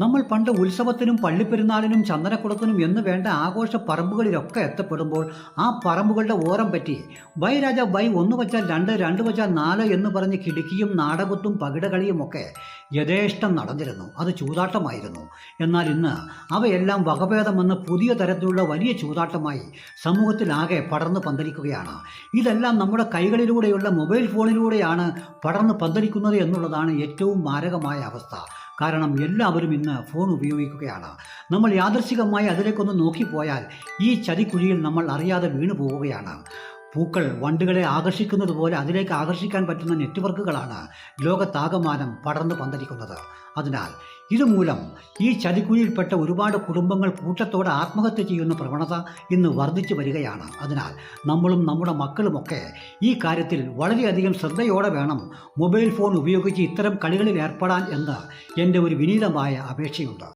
നമ്മൾ പണ്ട് ഉത്സവത്തിനും പള്ളിപ്പെരുന്നാളിനും ചന്ദനക്കുടത്തിനും എന്ന് വേണ്ട ആഘോഷ പറമ്പുകളിലൊക്കെ എത്തപ്പെടുമ്പോൾ ആ പറമ്പുകളുടെ ഓരം പറ്റി വൈ രാജ വൈ ഒന്ന് വച്ചാൽ രണ്ട് രണ്ട് വച്ചാൽ നാല് എന്ന് പറഞ്ഞ് കിടുക്കിയും നാടകത്തും പകിടകളിയും ഒക്കെ യഥേഷ്ടം നടന്നിരുന്നു. അത് ചൂതാട്ടമായിരുന്നു. എന്നാൽ ഇന്ന് അവയെല്ലാം വകഭേദമെന്ന് പുതിയ തരത്തിലുള്ള വലിയ ചൂതാട്ടമായി സമൂഹത്തിലാകെ പടർന്നു പന്തലിക്കുകയാണ്. ഇതെല്ലാം നമ്മുടെ കൈകളിലൂടെയുള്ള മൊബൈൽ ഫോണിലൂടെയാണ് പടർന്നു പന്തലിക്കുന്നത് എന്നുള്ളതാണ് ഏറ്റവും മാരകമായ അവസ്ഥ. കാരണം എല്ലാവരും ഇന്ന് ഫോൺ ഉപയോഗിക്കുകയാണ്. നമ്മൾ യാദർശികമായി അതിലേക്കൊന്ന് നോക്കിപ്പോയാൽ ഈ ചതിക്കുഴിയിൽ നമ്മൾ അറിയാതെ വീണു പോവുകയാണ്. പൂക്കൾ വണ്ടുകളെ ആകർഷിക്കുന്നത് പോലെ അതിലേക്ക് ആകർഷിക്കാൻ പറ്റുന്ന നെറ്റ്വർക്കുകളാണ് ലോകത്താകമാനം പടർന്നു പന്തലിക്കുന്നത്. അതിനാൽ ഇതുമൂലം ഈ ചതിക്കുഴിയിൽപ്പെട്ട ഒരുപാട് കുടുംബങ്ങൾ കൂട്ടത്തോടെ ആത്മഹത്യ ചെയ്യുന്ന പ്രവണത ഇന്ന് വർദ്ധിച്ചു വരികയാണ്. അതിനാൽ നമ്മളും നമ്മുടെ മക്കളുമൊക്കെ ഈ കാര്യത്തിൽ വളരെയധികം ശ്രദ്ധയോടെ വേണം മൊബൈൽ ഫോൺ ഉപയോഗിച്ച് ഇത്തരം കളികളിൽ ഏർപ്പെടാൻ എന്ന് എന്റെ ഒരു വിനീതമായ അപേക്ഷയുണ്ട്.